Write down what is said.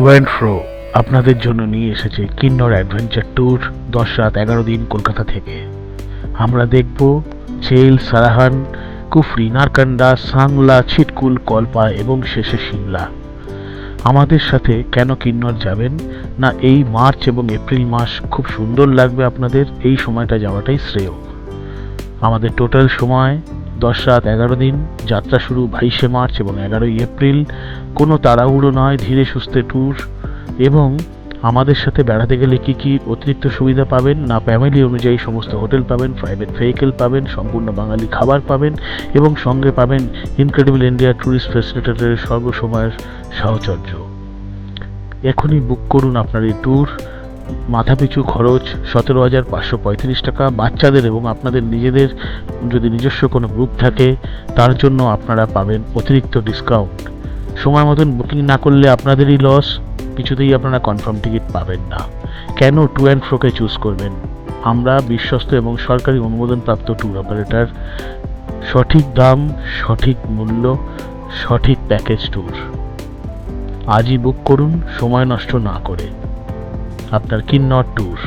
Two and ফ্রো আপনাদের জন্য নিয়ে এসেছে কিন্নর অ্যাডভেঞ্চার ট্যুর দশ রাত এগারো দিন কলকাতা থেকে। আমরা দেখব চেল সারাহান কুফরি নারকান্ডা সাংলা ছিটকুল কলপা এবং শেষে সিমলা আমাদের সাথে কেন কিন্নর যাবেন? না, এই মার্চ এবং এপ্রিল মাস খুব সুন্দর লাগবে আপনাদের, এই সময়টা যাওয়াটাই শ্রেয়। আমাদের টোটাল সময় দশ রাত এগারো দিন, যাত্রা শুরু বাইশে মার্চ এবং এগারোই এপ্রিল। কোনো তাড়াহুড়ো নয়, ধীরে সুস্থে ট্যুর। এবং আমাদের সাথে বেড়াতে গেলে কি কি অতিরিক্ত সুবিধা পাবেন? না ফ্যামিলি অনুযায়ী সমস্ত হোটেল পাবেন প্রাইভেট ভেহিকেল পাবেন, সম্পূর্ণ বাঙালি খাবার পাবেন এবং সঙ্গে পাবেন ইনক্রেডিবল ইন্ডিয়া ট্যুরিস্ট ফেসিলিটেটের সর্বসময়ের সাহচর্য। এখনই বুক করুন আপনার এই ট্যুর মাথাপিছু খরচ সতেরো হাজার পাঁচশো পঁয়ত্রিশ টাকা বাচ্চাদের এবং আপনাদের নিজেদের যদি নিজস্ব কোনো গ্রুপ থাকে, তার জন্য আপনারা পাবেন অতিরিক্ত ডিসকাউন্ট সময় মতন বুকিং না করলে আপনাদেরই লস কিছুতেই আপনারা কনফার্ম টিকিট পাবেন না। কেন টু অ্যান্ড ফ্রোকে চুজ করবেন? আমরা বিশ্বস্ত এবং সরকারি অনুমোদনপ্রাপ্ত ট্যুর অপারেটর সঠিক দাম, সঠিক মূল্য, সঠিক প্যাকেজ ট্যুর আজই বুক করুন, সময় নষ্ট না করে। আপনার কিন্নর ট্যুর